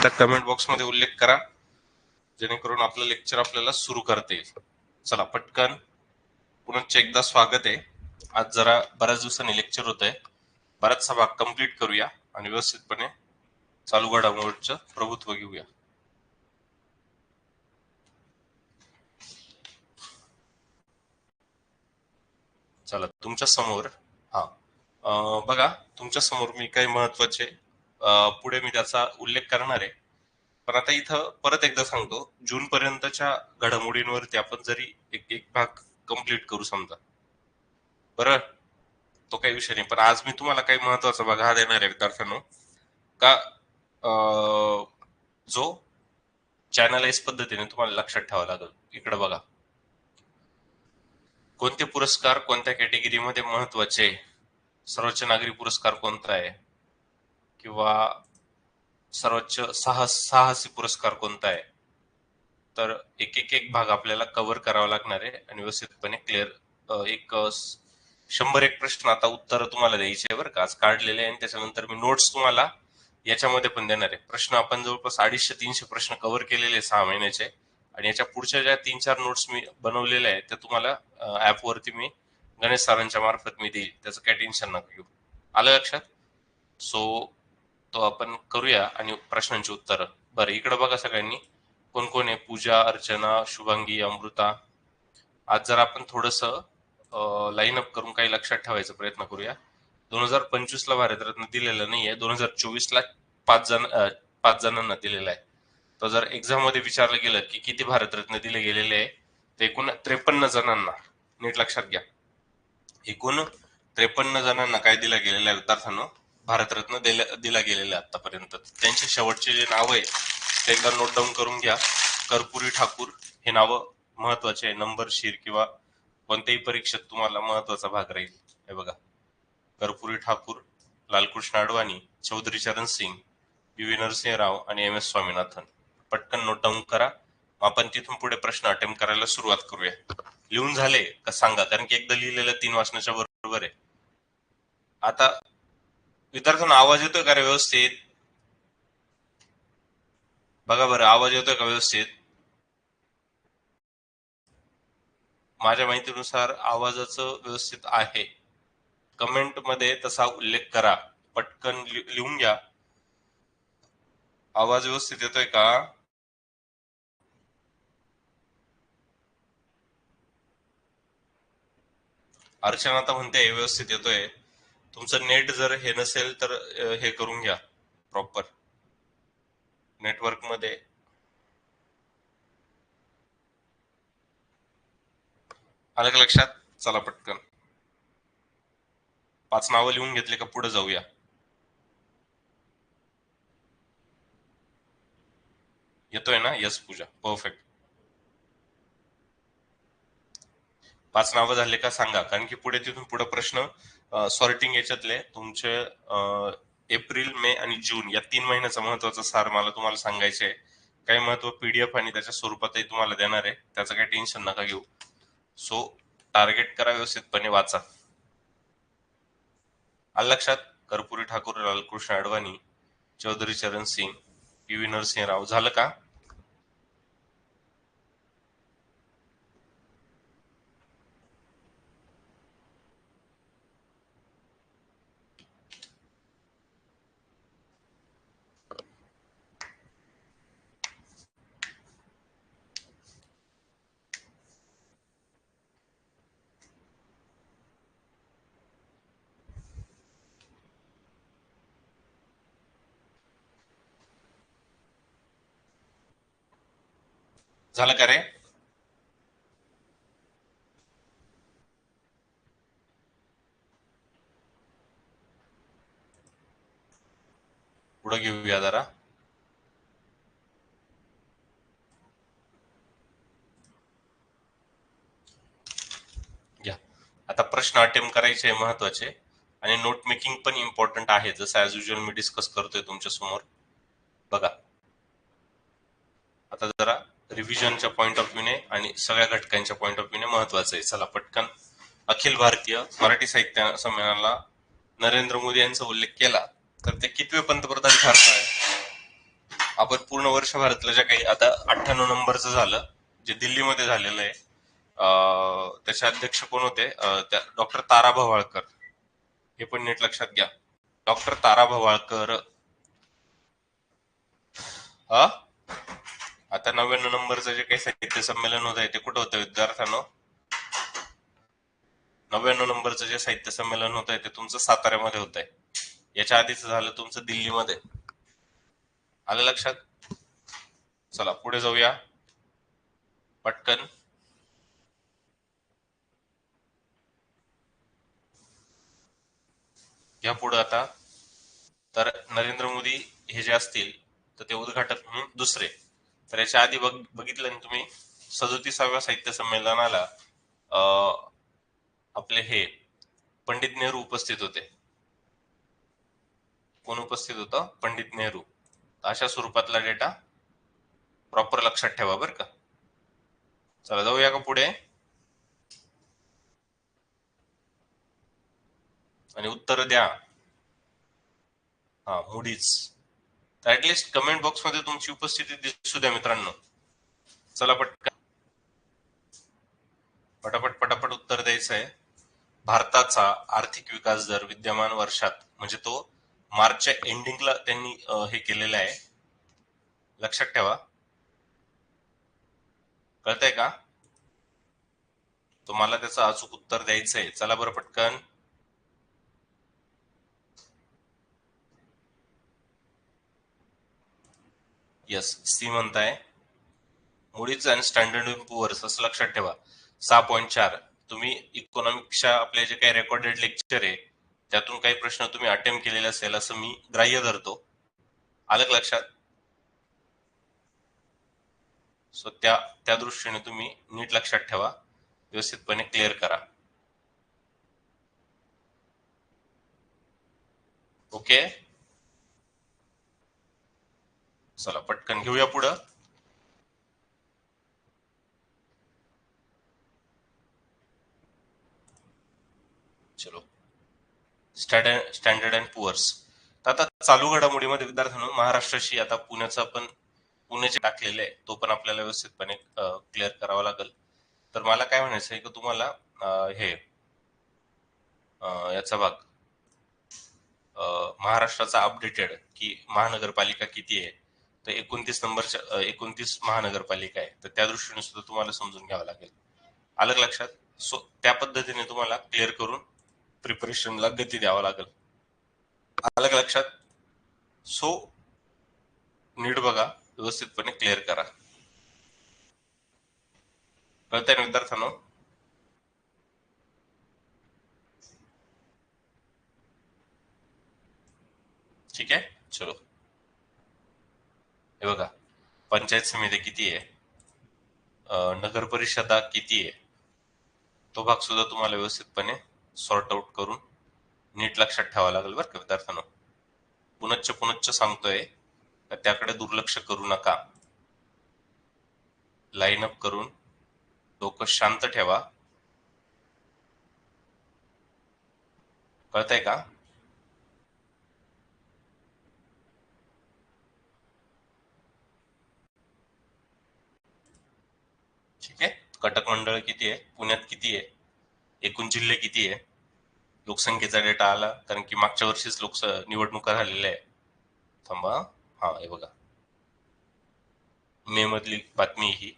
एकदा कमेंट बॉक्समध्ये उल्लेख करा जेणेकरून आपलं लेक्चर आपल्याला सुरू करता येईल. चला पटकन. पुन्हा एकदा स्वागत आहे. आज जरा बऱ्याच दिवसांनी लेक्चर होत आहे. बराचसा भाग कंप्लीट करूया आणि व्यवस्थितपणे चालू घडामोडचं प्रभुत्व घेऊया. चला तुमच्यासमोर हा. बघा तुमच्यासमोर मी काही महत्त्वाचे पुढे मी त्याचा उल्लेख करणार आहे. पण आता इथं परत एकदा सांगतो जून पर्यंतच्या घडामोडींवरती आपण जरी एक एक भाग कंप्लीट करू समजा. बरं? तो काही विषय नाही. पण आज मी तुम्हाला काही महत्त्वाचा भाग हा देणार आहे विद्यार्थ्यांनो. का जो चॅनलाइज पद्धतीने तुम्हाला लक्षात ठेवावा लागेल. इकडे बघा. कोणते पुरस्कार कोणत्या कॅटेगरीमध्ये महत्त्वाचे सर्वोच्च नागरी पुरस्कार कोणता आहे? किंवा सर्वोच्च साहस साहसी पुरस्कार कोणता आहे? तर एक एक एक भाग आपल्याला कव्हर करावा लागणार आहे आणि व्यवस्थितपणे क्लिअर एक शंभर एक प्रश्न आता उत्तर तुम्हाला द्यायचे बरं का. आज काढलेले आहे आणि त्याच्यानंतर मी नोट्स तुम्हाला याच्यामध्ये पण देणार आहे. प्रश्न आपण जवळपास अडीचशे तीनशे प्रश्न कव्हर केलेले सहा महिन्याचे. आणि याच्या पुढच्या ज्या तीन चार नोट्स मी बनवलेल्या आहेत त्या तुम्हाला ऍपवरती मी गणेश सरांच्या मार्फत मी देईल. त्याचं काही टेन्शन नका घेऊ. आलं लक्षात? सो तो आपण करूया आणि प्रश्नांची उत्तरं. बरं इकडे बघा सगळ्यांनी. कोण कोण आहे? पूजा अर्चना शुभांगी अमृता. आज जर आपण थोडस लाईन अप करून काही लक्षात ठेवायचा प्रयत्न करूया. दोन हजार पंचवीस ला भारतरत्न दिलेलं नाहीये. दोन हजार चोवीस ला पाच जण पाच जणांना दिलेला आहे. तर जर एक्झाममध्ये विचारलं गेलं की किती भारतरत्न दिले गेलेले आहे ते एकूण त्रेपन्न जणांना. नीट लक्षात घ्या. एकूण त्रेपन्न जणांना काय दिला गेलेलं आहे विद्यार्थ्यांना? भारतरत्न दिला दिला गेलेलं आतापर्यंत. त्यांचे शेवटचे जे नाव आहे ते एकदा नोट डाऊन करून घ्या. कर्पुरी ठाकूर हे नाव महत्त्वाचे आहे. नंबरशीर किंवा कोणत्याही परीक्षेत तुम्हाला महत्त्वाचा भाग राहील. हे बघा. कर्पुरी ठाकूर लालकृष्ण अडवाणी चौधरी चरण सिंग बी व्ही नरसिंह राव आणि एम एस स्वामीनाथन. पटकन नोट डाऊन करा. आपण तिथून पुढे प्रश्न अटेम्प्ट करायला सुरुवात करूया. लिहून झाले का सांगा? कारण की एकदा लिहिलेलं तीन वाचनाच्या बरोबर आहे. आता विद्यार्थ्यांना आवाज येतोय का रे व्यवस्थित? बघा बरं आवाज येतोय का व्यवस्थित? माझ्या माहितीनुसार आवाजाचं व्यवस्थित आहे. कमेंटमध्ये तसा उल्लेख करा. पटकन लिहून घ्या. आवाज व्यवस्थित येतोय का? अर्चना तर म्हणते व्यवस्थित येतोय. तुमचं नेट जर हे नसेल तर हे करून घ्या प्रॉपर नेटवर्कमध्ये आलं का लक्षात? चला पटकन. पाच नावं लिहून घेतले का पुढे जाऊया. येतोय ना? यस पूजा. परफेक्ट पाच नावं झाले का सांगा. कारण की पुढे तिथून पुढे प्रश्न सॉर्टिंग याच्यातले तुमचे एप्रिल मे आणि जून या तीन महिन्याचा महत्त्वाचा सार मला तुम्हाला सांगायचे आहे. काही महत्त्व पीडीएफ आणि त्याच्या स्वरूपातही तुम्हाला देणार आहे. त्याचं काही टेन्शन नका घेऊ. सो टार्गेट करा व्यवस्थितपणे वाचा. लक्षात? कर्पुरी ठाकूर लालकृष्ण अडवाणी चौधरी चरण सिंग पी व्ही नरसिंह राव झालं का? झालं का रे? पुढे घेऊया जरा. घ्या आता प्रश्न अटेम्प्ट करायचे महत्त्वाचे. आणि नोट मेकिंग पण इम्पॉर्टंट आहे. जसं ॲज युजल मी डिस्कस करतोय तुमच्यासमोर बघा. आता जरा रिव्हिजनच्या पॉईंट ऑफ व्ह्यूने आणि सगळ्या घटकांच्या पॉईंट ऑफ व्ह्यूने महत्वाचं आहे. चला पटकन. अखिल भारतीय मराठी साहित्य संमेलनाला नरेंद्र मोदी यांचा उल्लेख केला. तर ते कितवे पंतप्रधान ठरताय आपण पूर्ण वर्ष भारतला ज्या काही आता अठ्ठ्याण्णव नंबरचं झालं जे दिल्लीमध्ये झालेलं आहे त्याचे अध्यक्ष कोण होते? डॉक्टर तारा भवाळकर. हे पण नीट लक्षात घ्या. डॉक्टर तारा भवाळकर. हा आता नव्याण्णव नंबरचं जे काही साहित्य संमेलन होत आहे ते कुठं होतं विद्यार्थ्यांनो? नव्याण्णव नंबरचं जे साहित्य संमेलन होत आहे ते तुमचं साताऱ्यामध्ये होत आहे. याच्या आधीच झालं तुमचं दिल्लीमध्ये. आलं लक्षात? चला पुढे जाऊया. पटकन. या पुढे आता. तर नरेंद्र मोदी हे जे असतील तर ते उद्घाटक म्हणून दुसरे. तर याच्या आधी बघ बघितलं ना तुम्ही? सदोतीसाव्या साहित्य संमेलनाला अं, आपले हे पंडित नेहरू उपस्थित होते. कोण उपस्थित होतं? पंडित नेहरू. अशा स्वरूपातला डेटा प्रॉपर लक्षात ठेवा बरं का. चला जाऊया का पुढे? आणि उत्तर द्या. हा मुडीच तर ऍटलिस्ट कमेंट बॉक्समध्ये तुमची उपस्थिती दिसू द्या मित्रांनो. चला पटकन. पटापट पटापट उत्तर द्यायचं आहे. भारताचा आर्थिक विकास दर विद्यमान वर्षात म्हणजे तो मार्चच्या एंडिंगला त्यांनी हे केलेलं आहे. लक्षात ठेवा. कळतंय का? तुम्हाला त्याचं अचूक उत्तर द्यायचं आहे चला बरं पटकन. यस सी म्हणताय मुळीच अँड स्टँडर्ड पुअर्स असं लक्षात ठेवा. सहा पॉईंट चार. तुम्ही इकॉनॉमिक्सच्या आपले जे काही रेकॉर्डेड लेक्चर आहे त्यातून काही प्रश्न तुम्ही अटेम्प्ट केलेले असेल असं मी ग्राह्य धरतो. आलं लक्षात? सो त्या त्या दृष्टीने तुम्ही नीट लक्षात ठेवा. व्यवस्थितपणे क्लिअर करा. ओके चला पटकन घेऊया पुढं. चलो. स्टँडर्ड स्टँडर्ड अँड पुअर्स तर आता चालू घडामोडीमध्ये विद्यार्थ्यांनो महाराष्ट्राशी आता पुण्याचा पण जे टाकलेले आहे तो पण आपल्याला व्यवस्थितपणे क्लिअर करावा लागेल. तर मला काय म्हणायचं आहे की तुम्हाला हे याचा भाग महाराष्ट्राचा अपडेटेड की महानगरपालिका किती आहे तर एकोणतीस नंबरच्या एकोणतीस महानगरपालिका आहे. तर त्या दृष्टीने सुद्धा तुम्हाला समजून घ्यावं लागेल. आलं लक्षात? सो त्या पद्धतीने तुम्हाला क्लिअर करून प्रिपरेशनला गती द्यावा लागेल. आलं लक्षात? सो नीट बघा व्यवस्थितपणे क्लिअर करा. कळतंय ना विद्यार्थ्यांनो? ठीक आहे? चलो. हे बघा पंचायत समिती किती आहे? नगर परिषदा किती आहे? तो भाग सुद्धा तुम्हाला व्यवस्थितपणे सॉर्ट आउट करून नीट लक्षात ठेवावा लागेल बरं का विद्यार्थ्यांनो. पुनच्च पुनच्च सांगतोय त्याकडे दुर्लक्ष करू नका. लाईन अप करून डोकं शांत ठेवा. कळतंय का ठीक आहे कटक मंडळ किती आहे? पुण्यात किती आहे? एकूण जिल्हे किती आहे? लोकसंख्येचा डेटा आला कारण की मागच्या वर्षीच लोकस निवडणुका झालेल्या आहे थांबा हा हे बघा. मे मधली बातमी ही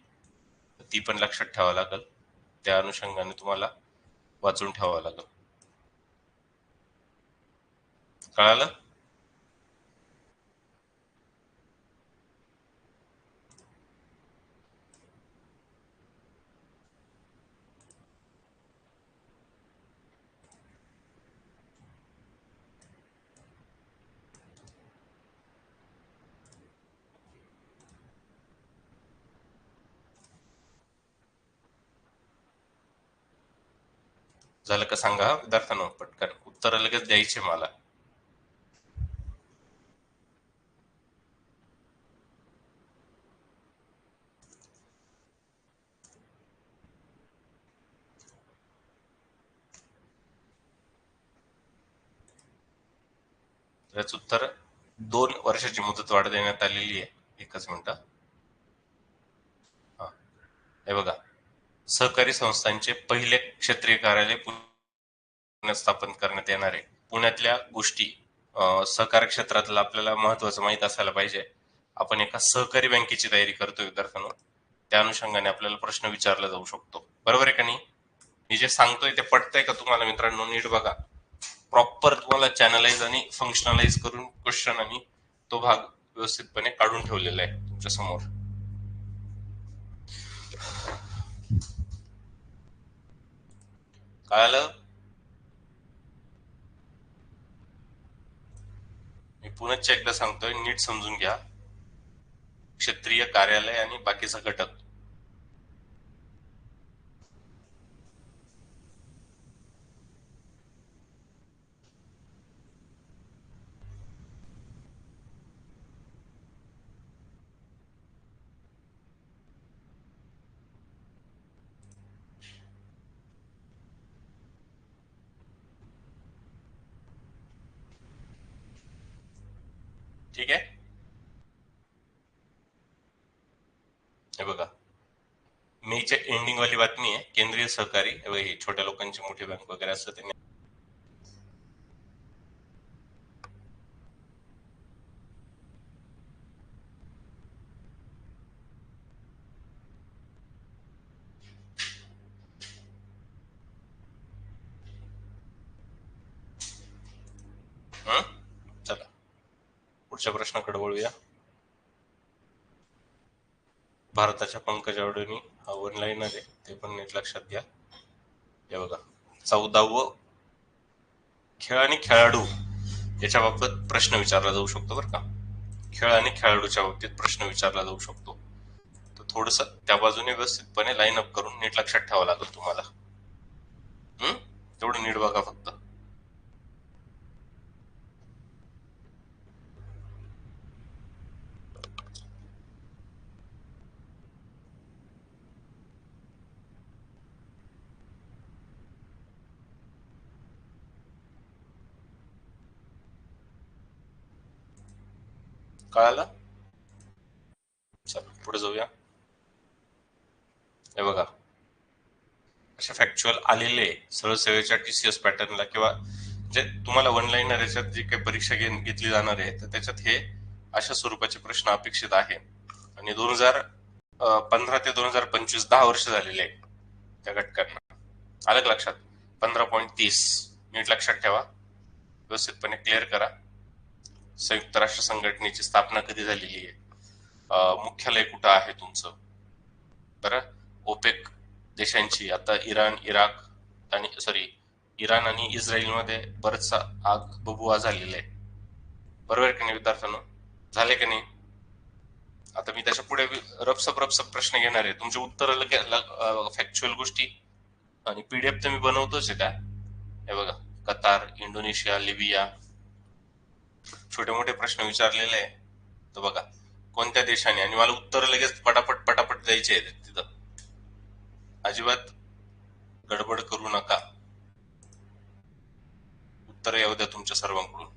ती पण लक्षात ठेवावं लागेल. त्या अनुषंगाने तुम्हाला वाचून ठेवावं लागेल. कळालं? झालं का सांगा? विद्यार्थ्यांना विद्यार्थ्यांनो पटकन. उत्तर लगेच द्यायचे मला. त्याच उत्तर दोन वर्षाची मुदत वाढ देण्यात आलेली आहे. एकच मिनिट. हा. हे बघा. सहकारी संस्थांचे पहिले क्षेत्रीय कार्यालय पुण्यात स्थापन करण्यात येणार आहे. पुण्यातल्या गोष्टी सहकार क्षेत्रातलं आपल्याला महत्वाचं माहीत असायला पाहिजे. आपण एका सहकारी बँकेची तयारी करतोय विद्यार्थ्यांनो. त्या अनुषंगाने आपल्याला प्रश्न विचारला जाऊ शकतो. बरोबर आहे का नाही? मी जे सांगतोय ते पटतंय का तुम्हाला मित्रांनो? नीट बघा. प्रॉपर तुम्हाला चॅनलाइज आणि फंक्शनलाइज करून क्वेश्चन आणि तो भाग व्यवस्थितपणे काढून ठेवलेला आहे तुमच्यासमोर. कळालं मी पुनश्च एकदा सांगतोय नीट समजून घ्या. क्षेत्रीय कार्यालय आणि बाकीचा घटक ठीक आहे हे बघा मेच्या एंडिंग वाली बातमी आहे. केंद्रीय सहकारी हे छोट्या लोकांची मोठी बँक वगैरे असं त्यांनी चला. पुढच्या प्रश्नाकडे वळूया. भारताच्या पंकज अवडणी हा वन लाईनर आहे ते पण नीट लक्षात घ्या. हे बघा चौदावं खेळ आणि खेळाडू याच्या बाबत प्रश्न विचारला जाऊ शकतो बरं का. खेळ आणि खेळाडूच्या बाबतीत प्रश्न विचारला जाऊ शकतो. तर थोडस त्या बाजूने व्यवस्थितपणे लाईन अप करून नीट लक्षात ठेवावं लागेल तुम्हाला. हम्म तेवढं नीट बघा फक्त. कळालं? चला पुढे जाऊया. हे बघा. अशा फॅक्च्युअल आलेले सरळ सेवेच्या टीसीएस पॅटर्नला किंवा जे तुम्हाला वन लाईनर याच्यात जी काही परीक्षा घेऊन घेतली जाणार आहे तर त्याच्यात हे अशा स्वरूपाचे प्रश्न अपेक्षित आहे. आणि दोन हजार पंधरा ते दोन हजार पंचवीस दहा वर्ष झालेले आहेत त्या घटकांना. आलं लक्षात? पंधरा पॉईंट तीस. नीट लक्षात ठेवा. व्यवस्थितपणे क्लिअर करा. संयुक्त राष्ट्र संघटनेची स्थापना कधी झालेली आहे? मुख्यालय कुठं आहे तुमचं? बरं ओपेक देशांची आता इराण इराक आणि सॉरी इराण आणि इस्रायलमध्ये बरचसा आग बबुआ झालेला आहे. बरोबर आहे की नाही विद्यार्थ्यांनो? झाले की नाही? आता मी त्याच्या पुढे रपसप रपसप प्रश्न घेणार आहे. तुमचे उत्तर फॅक्च्युअल गोष्टी आणि पीडीएफ तर मी बनवतोच आहे त्या. हे बघा कतार इंडोनेशिया लिबिया छोटे मोठे प्रश्न विचारलेले आहे. तर बघा कोणत्या देशाने आणि मला उत्तर लगेच पटापट पटापट द्यायचे आहेत तिथं. अजिबात गडबड करू नका. उत्तर येऊ द्या तुमच्या सर्वांकडून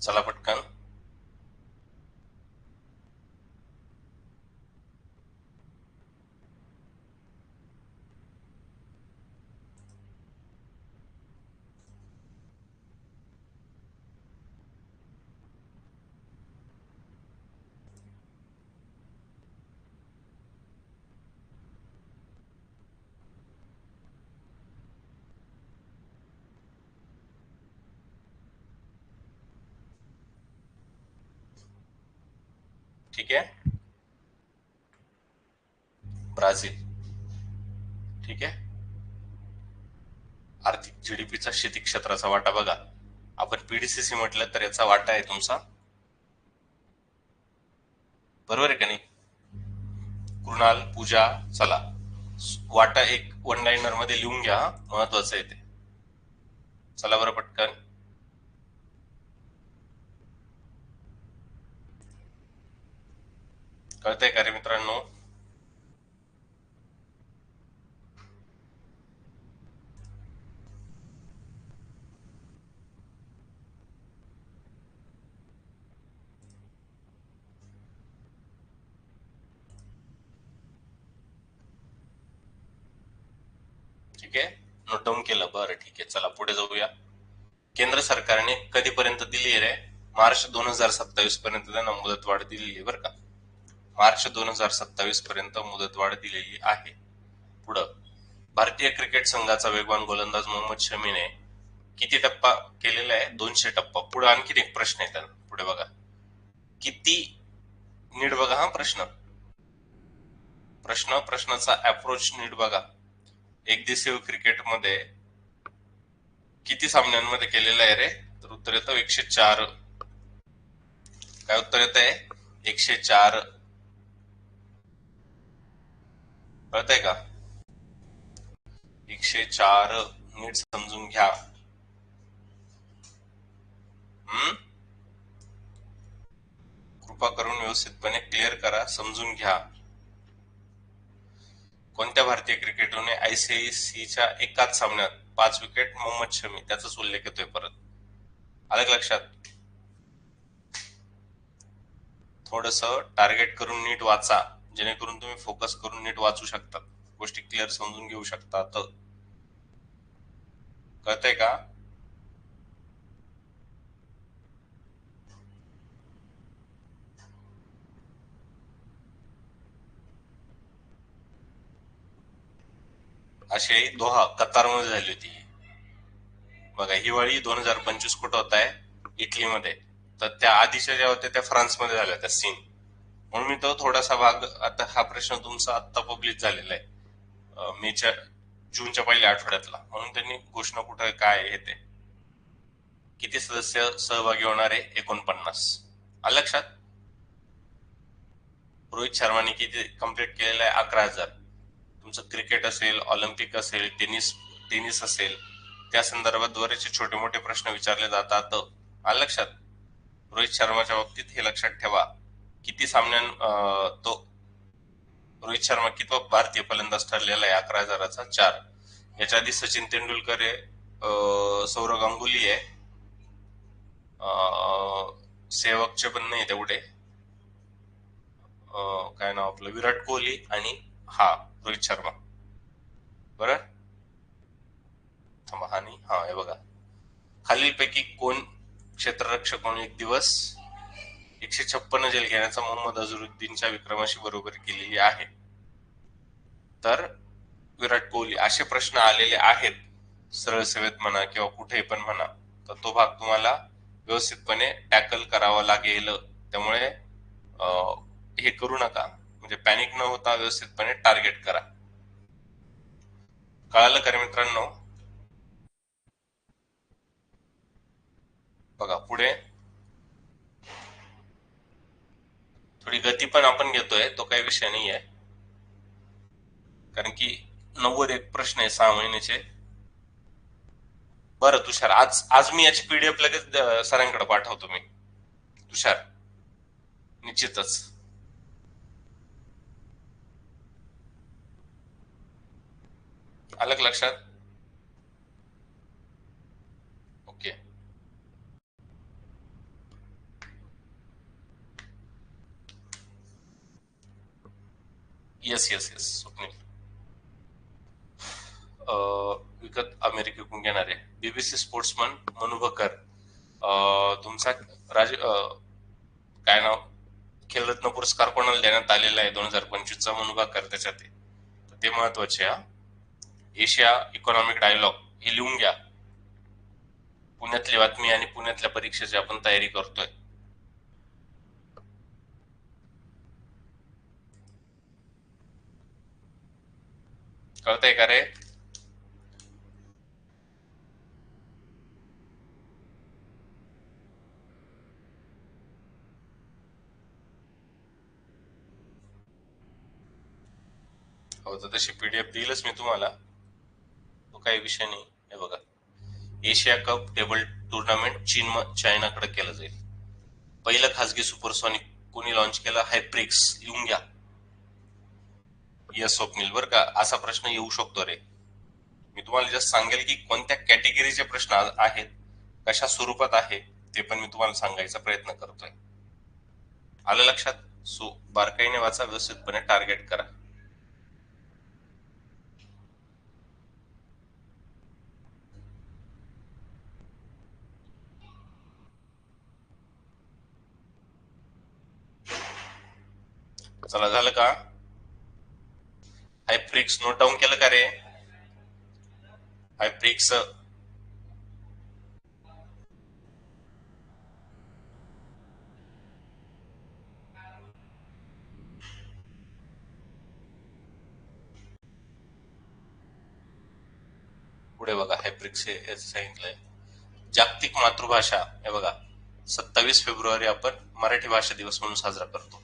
चला पटकन ठीक आहे? ब्राझील. ठीक आहे? आर्थिक जीडीपीचा शेती क्षेत्राचा वाटा बघा. आपण पीडीसीसी म्हटलं तर याचा वाटा आहे तुमचा. बरोबर आहे का नाही? कृणाल पूजा चला. वाटा एक वन लाईनरमध्ये लिहून घ्या हा. महत्वाचं आहे ते. चला बरं पटकन. कळतंय का रे मित्रांनो? ठीक आहे? नोट डाऊन केलं. बरं ठीक आहे. चला पुढे जाऊया. केंद्र सरकारने कधीपर्यंत दिली रे? मार्च दोन हजार सत्तावीस पर्यंत त्यांना मुदतवाढ दिलेली आहे बरं का? मार्च दोन हजार सत्तावीस पर्यंत मुदतवाढ दिलेली आहे. पुढं भारतीय क्रिकेट संघाचा वेगवान गोलंदाज मोहम्मद शमीने किती टप्पा केलेला आहे? दोनशे टप्पा. पुढे आणखीन एक प्रश्न आहे त्यांना पुढे बघा. किती नीट बघा हा प्रश्न. प्रश्न प्रश्नाचा अप्रोच नीट बघा. एकदिवसीय क्रिकेटमध्ये किती सामन्यांमध्ये केलेलं आहे रे? तर उत्तर येतं एकशे चार. काय उत्तर येत आहे एकशे चार. कळतंय का? एकशे चार नीट समजून घ्या. हम्म? कृपा करून व्यवस्थितपणे क्लिअर करा समजून घ्या. कोणत्या भारतीय क्रिकेटरने आयसीआयसीच्या एकाच सामन्यात पाच विकेट मोहम्मद शमी त्याचाच उल्लेख येतोय परत. आलं लक्षात? थोडस टार्गेट करून नीट वाचा. जेणेकरून तुम्ही फोकस करून नीट वाचू शकतात. गोष्टी क्लिअर समजून घेऊ शकतात. कळतंय का? असे दोहा कतारमध्ये झाली होती. बघा हिवाळी दोन हजार पंचवीस कुठं होत आहे इटलीमध्ये. तर त्या आधीच्या ज्या होत्या त्या फ्रान्समध्ये झाल्या होत्या सीन म्हणून मी तो थोडासा भाग आता हा प्रश्न तुमचा आत्ता पब्लिक झालेला आहे. मेच्या जूनच्या पहिल्या आठवड्यातला. म्हणून त्यांनी घोषणा कुठं काय आहे ते. किती सदस्य सहभागी होणार आहे? एकोणपन्नास. आलं लक्षात? रोहित शर्माने किती कंप्लीट केलेलं आहे? अकरा हजार. तुमचं क्रिकेट असेल ऑलिम्पिक असेल टेनिस टेनिस असेल त्या संदर्भात बरेचसे छोटे मोठे प्रश्न विचारले जातात. आलं लक्षात? रोहित शर्माच्या बाबतीत हे लक्षात ठेवा. किती सामन्यां तो रोहित शर्मा कितवा भारतीय फलंदाज ठरलेला आहे अकरा हजाराचा? चार. याच्या आधी सचिन तेंडुलकर आहे सौरव गांगुली आहे. सेवकचे पण नाही तेवढे काय नाव आपलं? विराट कोहली आणि हा रोहित शर्मा. बरं? थांबा हा नाही. हा हे बघा. खालीलपैकी कोण क्षेत्ररक्षकाने एक दिवस एकशे छप्पन्न जेल घेण्याचा मोहम्मद अझरुद्दीनच्या विक्रमाशी बरोबरी केलेली आहे. तर विराट कोहली असे प्रश्न आलेले आहेत. सरळ सेवेत म्हणा किंवा कुठेही पण म्हणा तर तो भाग तुम्हाला व्यवस्थितपणे टॅकल करावा लागेल. त्यामुळे हे करू नका. म्हणजे पॅनिक न होता व्यवस्थितपणे टार्गेट करा. कळालं का मित्रांनो? बघा पुढे थोडी गती पण आपण घेतोय तो काही विषय नाही आहे कारण की नव्वद एक प्रश्न आहे सहा महिन्याचे. बरं तुषार आज आज मी याची पीडीएफ लगेच सरांकडे पाठवतो मी. तुषार निश्चितच. आलं लक्षात okay yes yes yes Swapnil अं, विकत अमेरिकेकडून घेणारे बीबीसी स्पोर्ट्समन मनुभकर. Uh, तुमचा राज uh, काय नाव? खेलरत्न पुरस्कार कोणाला देण्यात आलेला आहे? दोन हजार पंचवीसचा मनु त्याच्यात ते महत्त्वाचे हा. एशिया इकॉनॉमिक डायलॉग हे लिहून घ्या. पुण्यातली बातमी आणि पुण्यातल्या परीक्षेची आपण तयारी करतोय कळतंय का रे? हो तर तशी पीडीएफ देईलच मी तुम्हाला तो काही विषय नाही. हे बघा. एशिया कप टेबल टुर्नामेंट चीन चायनाकडे केलं जाईल. पहिलं खासगी सुपरसॉनिक कोणी लॉन्च केलं? हायप्रिक्स. लिहून घ्या. यस स्वप्नील बर का? असा प्रश्न येऊ शकतो रे. मी तुम्हाला जस्ट सांगेल की कोणत्या कॅटेगरीचे प्रश्न आहेत कशा स्वरूपात आहे ते पण मी तुम्हाला सांगायचा प्रयत्न करतोय. आलं लक्षात? सो बारकाईने वाचा व्यवस्थितपणे टार्गेट करा. चला झालं का? हायप्रिक्स नोट डाऊन केलं का रे? हायफ्रिक्स पुढे बघा हायफ्रिक्स हे हे सांगितलंय. जागतिक मातृभाषा हे बघा. सत्तावीस फेब्रुवारी आपण मराठी भाषा दिवस म्हणून साजरा करतो.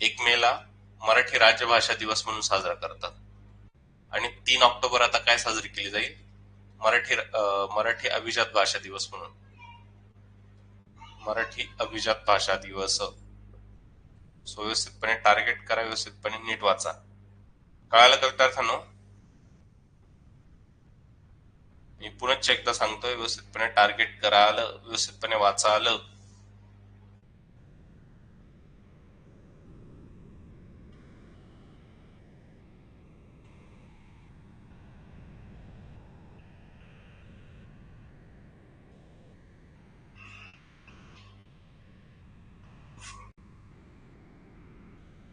एक मे ला मराठी राजभाषा दिवस म्हणून साजरा करतात. आणि तीन ऑक्टोबर आता काय साजरी केली जाईल? मराठी मराठी अभिजात भाषा दिवस म्हणून. मराठी अभिजात भाषा दिवस. सो व्यवस्थितपणे टार्गेट करा व्यवस्थितपणे नीट वाचा. कळालं का विद्यार्थ्यांनो? मी पुनश्च एकदा सांगतोय व्यवस्थितपणे टार्गेट करा आलं व्यवस्थितपणे वाचा आलं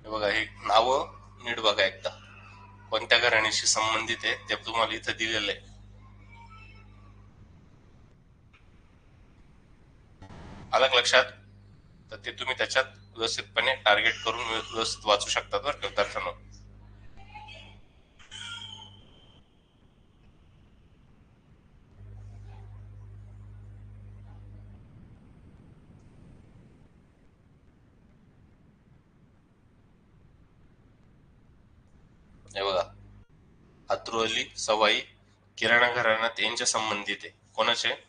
हे बघा हे नाव नीट बघा एकदा कोणत्या संबंधित आहे ते तुम्हाला इथं दिलेलं आहे. आलं लक्षात? तर ते तुम्ही त्याच्यात व्यवस्थितपणे टार्गेट करून व्यव- व्यवस्थित वाचू शकतात बरं का विद्यार्थ्यांनो हे बघा अत्रू सवाई किराणा घराण्यात यांच्या संबंधित आहे. कोणाचे?